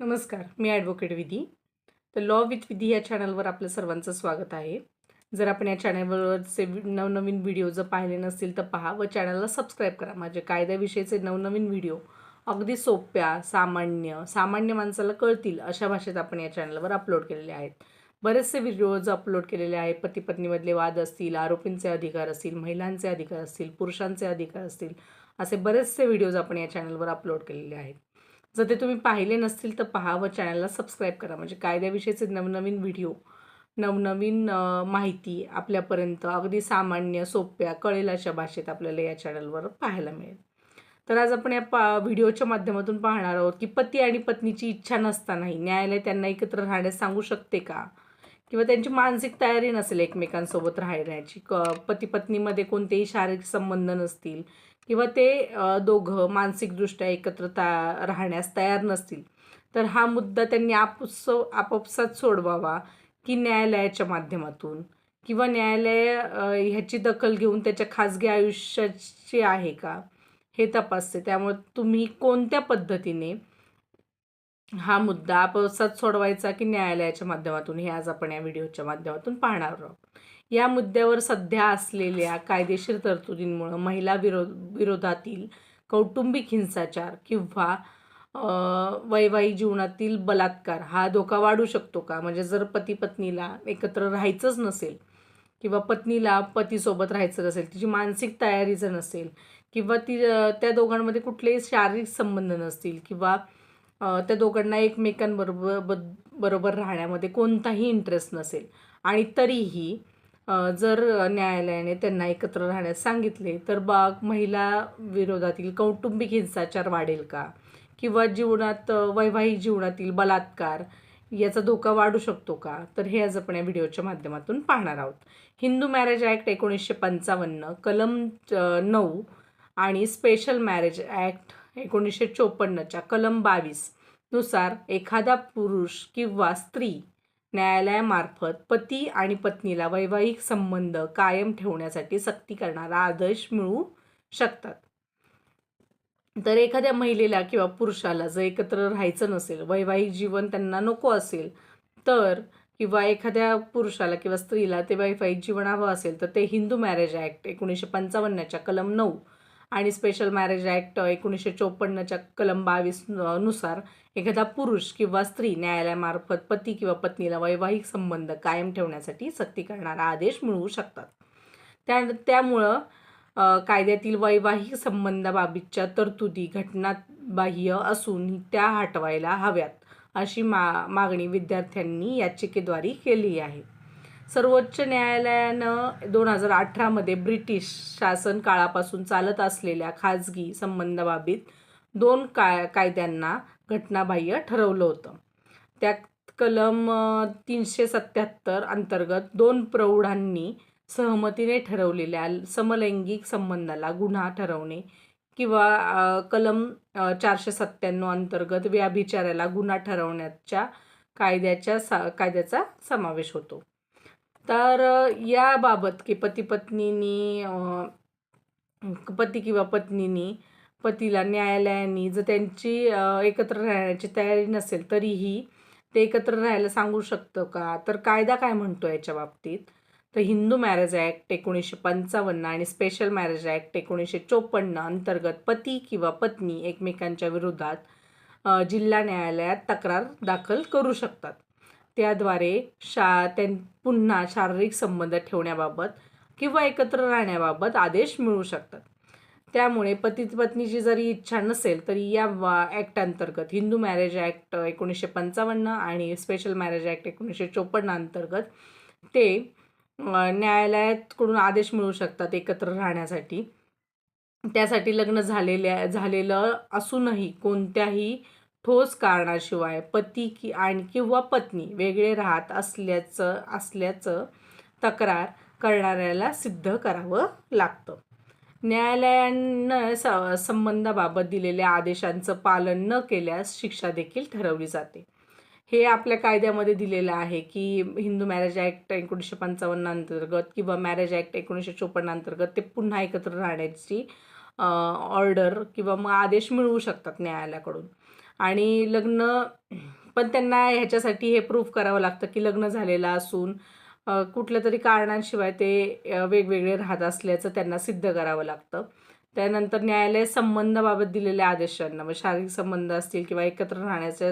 नमस्कार मी ॲडव्होकेट विधी. तर लॉ विथ विधी या चॅनलवर आपलं सर्वांचं स्वागत आहे. जर आपण या चॅनलवरचे वि- नवनवीन व्हिडिओ जर पाहिले नसतील तर पहा व चॅनलला सबस्क्राईब करा. माझे कायद्याविषयीचे नवनवीन व्हिडिओ अगदी सोप्या सामान्य सामान्य माणसाला कळतील अशा भाषेत आपण या चॅनलवर अपलोड केलेले आहेत. बरेचसे व्हिडिओज अपलोड केलेले आहेत पती पत्नीमधले वाद असतील आरोपींचे अधिकार असतील महिलांचे अधिकार असतील पुरुषांचे अधिकार असतील असे बरेचसे व्हिडिओज आपण या चॅनलवर अपलोड केलेले आहेत. जर ते तुम्ही पाहिले नसतील तर पहा व चॅनलला सबस्क्राईब करा. म्हणजे कायद्याविषयीचे नवनवीन व्हिडिओ नवनवीन माहिती आपल्यापर्यंत अगदी सामान्य सोप्या कळेल अशा भाषेत आपल्याला या चॅनलवर पाहायला मिळेल. तर आज आपण या पा व्हिडिओच्या माध्यमातून पाहणार आहोत की पती आणि पत्नीची इच्छा नसतानाही न्यायालय त्यांना एकत्र राहण्यास सांगू शकते का? किंवा त्यांची मानसिक तयारी नसेल एकमेकांसोबत राहण्याची? क पती पत्नीमध्ये कोणतेही शारीरिक संबंध नसतील किंवा ते दोघं मानसिकदृष्ट्या एकत्र ता राहण्यास तयार नसतील तर हा मुद्दा त्यांनी आपुस आपापसात सोडवावा की न्यायालयाच्या माध्यमातून किंवा न्यायालय ह्याची दखल घेऊन त्याच्या खाजगी आयुष्याची आहे का हे तपासते. त्यामुळे तुम्ही कोणत्या पद्धतीने हा मुद्दा आपापसात सोडवायचा की न्यायालयाच्या माध्यमातून हे आज आपण या व्हिडिओच्या माध्यमातून पाहणार आहोत? या मुद्द्यावर सध्या असलेल्या कायदेशीर तरतुदींमुळं महिला विरोध विरोधातील कौटुंबिक हिंसाचार किंवा वैवाहिक जीवनातील बलात्कार हा धोका वाढू शकतो का? म्हणजे जर पती पत्नीला एकत्र राहायचंच नसेल किंवा पत्नीला पतीसोबत राहायचं नसेल तिची मानसिक तयारी जर नसेल किंवा ती त्या दोघांमध्ये कुठलेही शारीरिक संबंध नसतील किंवा त्या दोघांना एकमेकांबरोबर बरोबर राहण्यामध्ये कोणताही इंटरेस्ट नसेल आणि तरीही जर न्यायालयाने त्यांना एकत्र राहण्यास सांगितले तर बाग महिला विरोधातील कौटुंबिक हिंसाचार वाढेल का? किंवा जीवनात वैवाहिक जीवनातील बलात्कार याचा धोका वाढू शकतो का? तर हे आज आपण या व्हिडिओच्या माध्यमातून पाहणार आहोत. हिंदू मॅरेज ॲक्ट एकोणीसशे पंचावन्न कलम नऊ आणि स्पेशल मॅरेज ॲक्ट एकोणीसशे चोपन्नच्या कलम बावीसनुसार एखादा पुरुष किंवा स्त्री न्यायालयामार्फत पती आणि पत्नीला वैवाहिक संबंध कायम ठेवण्यासाठी सक्ती करणारा आदेश मिळू शकतात. तर एखाद्या महिलेला किंवा पुरुषाला जर एकत्र राहायचं नसेल वैवाहिक जीवन त्यांना नको असेल तर किंवा एखाद्या पुरुषाला किंवा स्त्रीला ते वैवाहिक जीवन हवं असेल तर ते हिंदू मॅरेज ॲक्ट एकोणीसशे पंचावन्नच्या कलम नऊ आणि स्पेशल मॅरेज ॲक्ट एकोणीसशे चोपन्नच्या कलम बावीसनुसार एखादा पुरुष किंवा स्त्री न्यायालयामार्फत पती किंवा पत्नीला वैवाहिक संबंध कायम ठेवण्यासाठी सक्ती करणारा आदेश मिळवू शकतात. त्या त्यामुळं कायद्यातील वैवाहिक संबंधाबाबतच्या तरतुदी घटनाबाह्य असून त्या हटवायला हव्यात अशी मा मागणी विद्यार्थ्यांनी याचिकेद्वारे केली आहे. सर्वोच्च न्यायालयानं दोन हजार अठरामध्ये ब्रिटिश शासन काळापासून चालत असलेल्या खाजगी संबंधाबाबत दोन काय कायद्यांना घटनाबाह्य ठरवलं होतं. त्यात कलम तीनशे सत्याहत्तर अंतर्गत दोन प्रौढांनी सहमतीने ठरवलेल्या समलैंगिक संबंधाला गुन्हा ठरवणे किंवा कलम चारशे सत्त्याण्णव अंतर्गत व्याभिचाराला गुन्हा ठरवण्याच्या कायद्याच्या सा कायद्याचा समावेश होतो. तर याबाबत की पती पत्नीनी पती किंवा पत्नीनी पतीला न्यायालयाने जर त्यांची एकत्र राहण्याची तयारी नसेल तरीही ते एकत्र राहायला सांगू शकतं का? तर कायदा काय म्हणतो याच्या बाबतीत? तर हिंदू मॅरेज ॲक्ट एकोणीसशे पंचावन्न आणि स्पेशल मॅरेज ॲक्ट एकोणीसशे चोपन्न अंतर्गत पती किंवा पत्नी एकमेकांच्या विरोधात जिल्हा न्यायालयात तक्रार दाखल करू शकतात. त्याद्वारे शा त्यां पुन्हा शारीरिक संबंध ठेवण्याबाबत किंवा एकत्र राहण्याबाबत आदेश मिळू शकतात. त्यामुळे पती पत्नीची जरी इच्छा नसेल तरी या वा ॲक्ट अंतर्गत हिंदू मॅरेज ॲक्ट एकोणीसशे पंचावन्न आणि स्पेशल मॅरेज ॲक्ट एकोणीसशे चोपन्न अंतर्गत ते न्यायालयातकडून न्यायालयाकडून आदेश मिळू शकतात एकत्र राहण्यासाठी. त्यासाठी लग्न झालेल्या झालेलं असूनही कोणत्याही ठोस कारणाशिवाय पती की आणि किंवा पत्नी वेगळे राहत असल्याचं असल्याचं तक्रार करणाऱ्याला सिद्ध करावं लागतं. न्यायालयानं स संबंधाबाबत दिलेल्या आदेशांचं पालन न केल्यास शिक्षा देखील ठरवली जाते. हे आपल्या कायद्यामध्ये दिलेलं आहे की हिंदू मॅरेज ॲक्ट एकोणीसशे पंचावन्न अंतर्गत किंवा मॅरेज ॲक्ट एकोणीसशे चोपन्न अंतर्गत ते पुन्हा एकत्र राहण्याची ऑर्डर किंवा मग आदेश मिळवू शकतात न्यायालयाकडून. आणि लग्न पण त्यांना ह्याच्यासाठी हे प्रूफ करावं लागतं की लग्न झालेलं असून कुठल्या तरी कारणांशिवाय ते वेगवेगळे राहत असल्याचं त्यांना सिद्ध करावं लागतं. त्यानंतर न्यायालय संबंधाबाबत दिलेल्या आदेशांना मग शारीरिक संबंध असतील किंवा एकत्र राहण्याचे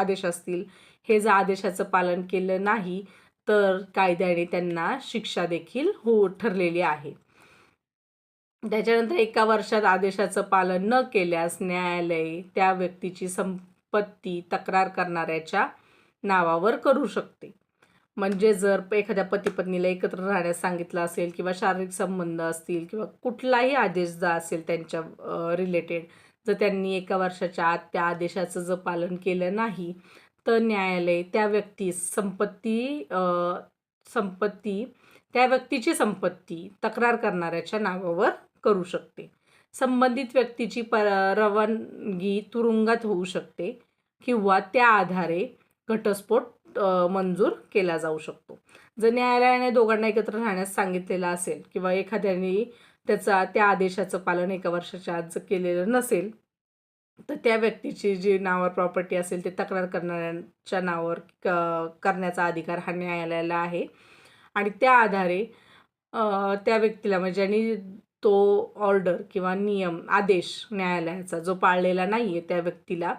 आदेश असतील हे जर आदेशाचं पालन केलं नाही तर कायद्याने त्यांना शिक्षा देखील हो ठरलेली आहे. त्याच्यानंतर एका वर्षात आदेशाचं पालन न केल्यास न्यायालय त्या व्यक्तीची संपत्ती तक्रार करणाऱ्याच्या नावावर करू शकते. म्हणजे जर एखाद्या पती पत्नीला एकत्र राहण्यास सांगितलं असेल किंवा शारीरिक संबंध असतील किंवा कुठलाही आदेश जर असेल त्यांच्या रिलेटेड जर त्यांनी एका वर्षाच्या आत त्या आदेशाचं जर पालन केलं नाही तर न्यायालय त्या व्यक्तीस संपत्ती संपत्ती त्या व्यक्तीची संपत्ती तक्रार करणाऱ्याच्या नावावर करू शकते. संबंधित व्यक्तीची पर रवानगी तुरुंगात होऊ शकते किंवा त्या आधारे घटस्फोट मंजूर केला जाऊ शकतो. जर न्यायालयाने दोघांना एकत्र राहण्यास सांगितलेलं असेल किंवा एखाद्याने त्याचा त्या आदेशाचं पालन एका वर्षाच्या आत जर केलेलं नसेल तर त्या व्यक्तीची जी नावावर प्रॉपर्टी असेल ते तक्रार करणाऱ्यांच्या नावावर क करण्याचा अधिकार हा न्यायालयाला आहे. आणि त्या आधारे त्या व्यक्तीला म्हणजे ज्यांनी तो ऑर्डर किंवा नियम आदेश न्यायालयाचा जो पाळलेला नाही आहे त्या व्यक्तीला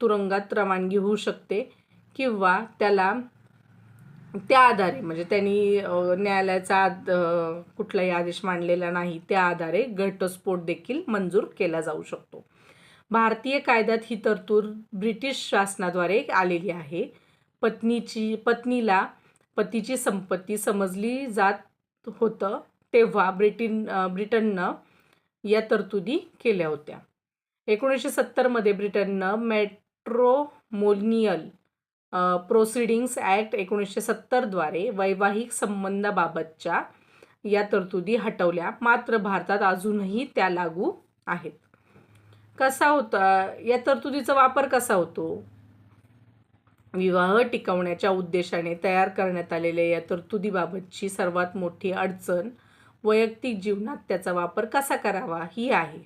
तुरुंगात रवानगी होऊ शकते. किंवा त्याला त्या आधारे म्हणजे त्यांनी न्यायालयाचा आद- कुठलाही आदेश मांडलेला नाही त्या आधारे घटस्फोट देखील मंजूर केला जाऊ शकतो. भारतीय कायद्यात ही तरतूद ब्रिटिश शासनाद्वारे आलेली आहे. पत्नीची पत्नीला पतीची संपत्ती समजली जात होतं तेव्हा ब्रिटन ब्रिटननं या तरतुदी केल्या होत्या. एकोणीसशे सत्तरमध्ये ब्रिटननं मेट्रोमोनियल प्रोसिडिंग्स ॲक्ट एकोणीसशे सत्तरद्वारे वैवाहिक संबंधाबाबतच्या या तरतुदी हटवल्या. मात्र भारतात अजूनही त्या लागू आहेत. कसा होता या तरतुदीचा वापर कसा होतो? विवाह टिकवण्याच्या उद्देशाने तयार करण्यात आलेल्या या तरतुदीबाबतची सर्वात मोठी अडचण वैयक्तिक जीवनात त्याचा वापर कसा करावा ही आहे.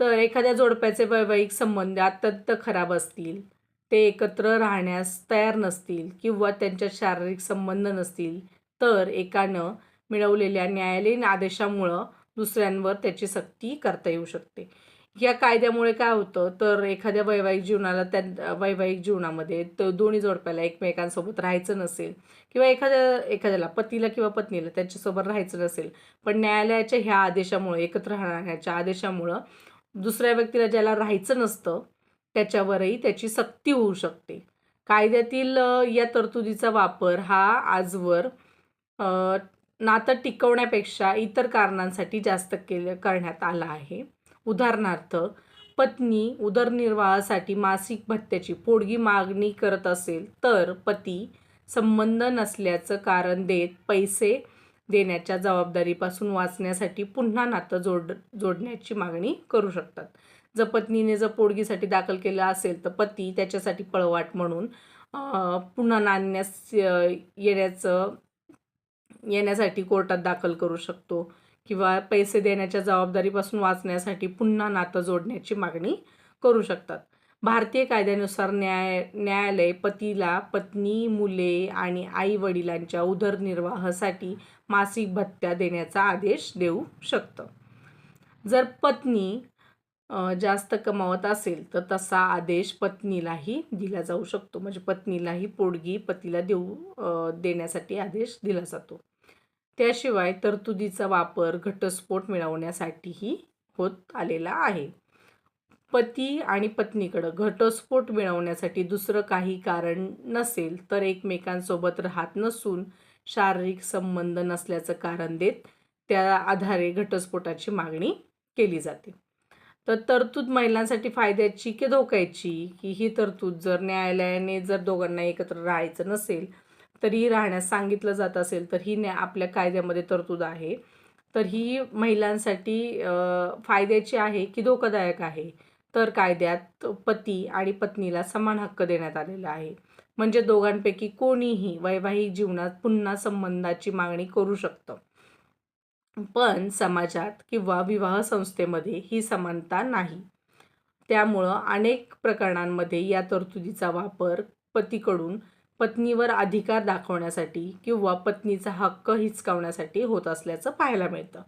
तर एखाद्या जोडप्याचे वैवाहिक संबंध अत्यंत खराब असतील ते एकत्र राहण्यास तयार नसतील किंवा त्यांच्यात शारीरिक संबंध नसतील तर एकानं मिळवलेल्या न्यायालयीन आदेशामुळं दुसऱ्यांवर त्याची सक्ती करता येऊ शकते. या कायद्यामुळे काय होतं तर एखाद्या वैवाहिक जीवनाला त्या वैवाहिक जीवनामध्ये तर दोन्ही जोडप्याला एकमेकांसोबत राहायचं नसेल किंवा एखाद्या एखाद्याला पतीला किंवा पत्नीला त्यांच्यासोबत राहायचं नसेल पण न्यायालयाच्या ह्या आदेशामुळे एकत्र राहण्याच्या आदेशामुळं दुसऱ्या व्यक्तीला ज्याला राहायचं नसतं त्याच्यावरही त्याची सक्ती होऊ शकते. कायद्यातील या तरतुदीचा वापर हा आजवर नातं टिकवण्यापेक्षा इतर कारणांसाठी जास्त केले करण्यात आला आहे. उदाहरणार्थ पत्नी उदरनिर्वाहासाठी मासिक भत्त्याची पोडगी मागणी करत असेल तर पती संबंध नसल्याचं कारण देत पैसे देण्याच्या जबाबदारीपासून वाचण्यासाठी पुन्हा नातं जोड जोडण्याची मागणी करू शकतात. जर पत्नीने जर पोडगीसाठी दाखल केलं असेल तर पती त्याच्यासाठी पळवाट म्हणून पुन्हा नाण्यास येण्याचं येण्यासाठी कोर्टात दाखल करू शकतो किंवा पैसे देण्याच्या जबाबदारीपासून वाचण्यासाठी पुन्हा नातं जोडण्याची मागणी करू शकतात. भारतीय कायद्यानुसार न्याय न्यायालय पतीला पत्नी मुले आणि आई वडिलांच्या उदरनिर्वाहासाठी मासिक भत्त्या देण्याचा आदेश देऊ शकतं. जर पत्नी जास्त कमावत असेल तर तसा आदेश पत्नीलाही दिला जाऊ शकतो. म्हणजे पत्नीलाही पोडगी पतीला देऊ देण्यासाठी आदेश दिला जातो. त्याशिवाय तरतुदीचा वापर घटस्फोट मिळवण्यासाठीही होत आलेला आहे. पती आणि पत्नीकडं घटस्फोट मिळवण्यासाठी दुसरं काही कारण नसेल तर एकमेकांसोबत राहत नसून शारीरिक संबंध नसल्याचं कारण देत त्या आधारे घटस्फोटाची मागणी केली जाते. तर तरतूद महिलांसाठी फायद्याची की धोक्याची? की ही तरतूद जर न्यायालयाने जर दोघांना एकत्र राहायचं नसेल तरीही राहण्यास सांगितलं जात असेल तर ही न्या आपल्या कायद्यामध्ये तरतूद आहे. तर ही महिलांसाठी फायद्याची आहे की धोकादायक आहे? तर कायद्यात पती आणि पत्नीला समान हक्क देण्यात आलेला आहे. म्हणजे दोघांपैकी कोणीही वैवाहिक जीवनात पुन्हा संबंधाची मागणी करू शकतं. पण समाजात किंवा विवाह संस्थेमध्ये ही समानता नाही. त्यामुळं अनेक प्रकरणांमध्ये या तरतुदीचा वापर पतीकडून पत्नीवर अधिकार दाखवण्यासाठी किंवा पत्नीचा हक्क हिचकावण्यासाठी होत असल्याचं पाहायला मिळतं.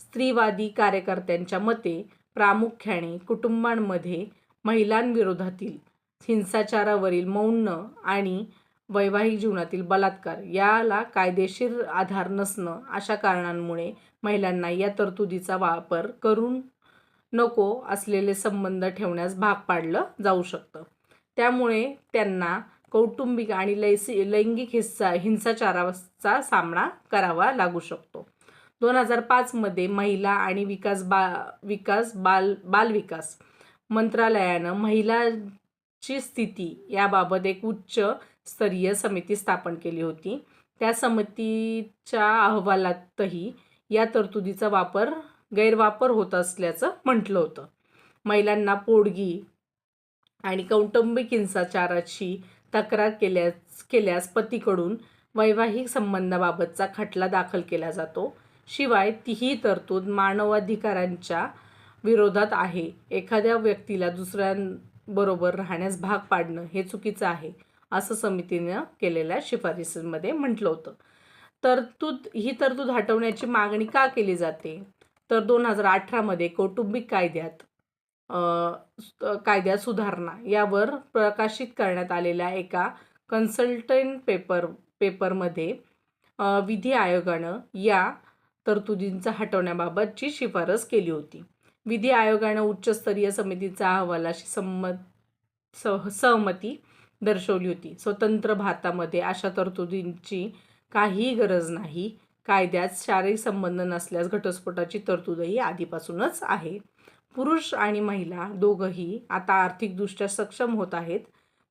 स्त्रीवादी कार्यकर्त्यांच्या मते प्रामुख्याने कुटुंबांमध्ये महिलांविरोधातील हिंसाचारावरील मौन आणि वैवाहिक जीवनातील बलात्कार याला कायदेशीर आधार नसणं अशा कारणांमुळे महिलांना या तरतुदीचा वापर करून नको असलेले संबंध ठेवण्यास भाग पाडलं जाऊ शकतं. त्यामुळे त्यांना कौटुंबिक आणि लैसी लैंगिक हिस्सा हिंसाचाराचा सामना करावा लागू शकतो. दोन हजार पाचमध्ये महिला आणि विकास बा विकास बाल बालविकास मंत्रालयानं महिलाची स्थिती याबाबत एक उच्च स्तरीय समिती स्थापन केली होती. त्या समितीच्या अहवालातही या तरतुदीचा वापर गैरवापर होत असल्याचं म्हटलं होतं. महिलांना पोडगी आणि कौटुंबिक हिंसाचाराची तक्रार केल्यास केल्यास पतीकडून वैवाहिक संबंधाबाबतचा खटला दाखल केला जातो. शिवाय तीही तरतूद मानवाधिकारांच्या विरोधात आहे. एखाद्या व्यक्तीला दुसऱ्यांबरोबर राहण्यास भाग पाडणं हे चुकीचं आहे. असं समितीनं केलेल्या शिफारसीमध्ये म्हटलं होतं. तरतूद ही तरतूद हटवण्याची मागणी का केली जाते? तर दोन हजार अठरामध्ये कौटुंबिक कायद्यात कायद्यात सुधारणा यावर प्रकाशित करण्यात आलेल्या एका कन्सल्टंट पेपर पेपरमध्ये विधी आयोगानं या तरतुदींचा हटवण्याबाबतची शिफारस केली होती. विधी आयोगानं उच्चस्तरीय समितीचा अहवालाशी संमत सह सहमती दर्शवली होती. स्वतंत्र भारतामध्ये अशा तरतुदींची काहीही गरज नाही. कायद्यात शारीरिक संबंध नसल्यास घटस्फोटाची तरतूदही आधीपासूनच आहे. पुरुष आणि महिला दोघंही आता आर्थिकदृष्ट्या सक्षम होत आहेत.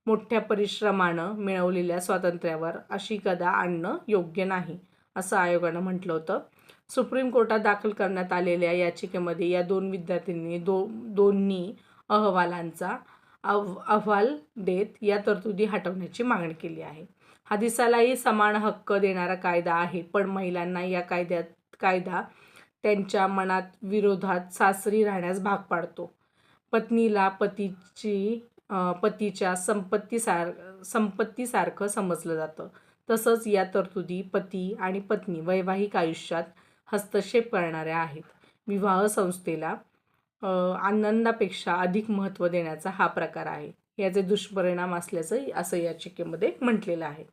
मोठ्या परिश्रमानं मिळवलेल्या स्वातंत्र्यावर अशी गदा आणणं योग्य नाही असं आयोगानं म्हटलं होतं. सुप्रीम कोर्टात दाखल करण्यात आलेल्या याचिकेमध्ये या दोन विद्यार्थ्यांनी दो दोन्ही अहवालांचा अव अहवाल देत या तरतुदी हटवण्याची मागणी केली आहे. हा दिसालाही समान हक्क देणारा कायदा आहे पण महिलांना या कायद्यात कायदा त्यांच्या मनात विरोधात सासरी राहण्यास भाग पाडतो. पत्नीला पतीची पतीच्या संपत्तीसार संपत्तीसारखं समजलं जातं. तसंच या तरतुदी पती आणि पत्नी वैवाहिक आयुष्यात हस्तक्षेप करणाऱ्या आहेत. विवाह संस्थेला आनंदापेक्षा अधिक महत्त्व देण्याचा हा प्रकार आहे. याचे दुष्परिणाम असल्याचं असं याचिकेमध्ये म्हटलेलं आहे.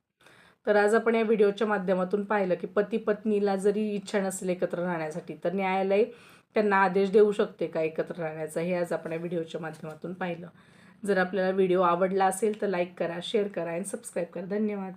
तर आज आपण या व्हिडिओच्या माध्यमातून पाहिलं की पती पत्नीला जरी इच्छा नसेल एकत्र राहण्यासाठी तर न्यायालय त्यांना आदेश देऊ शकते का एकत्र राहण्याचा हे आज आपण या व्हिडिओच्या माध्यमातून पाहिलं. जर आपल्याला व्हिडिओ आवडला असेल तर लाईक करा शेअर करा आणि सबस्क्राईब करा. धन्यवाद.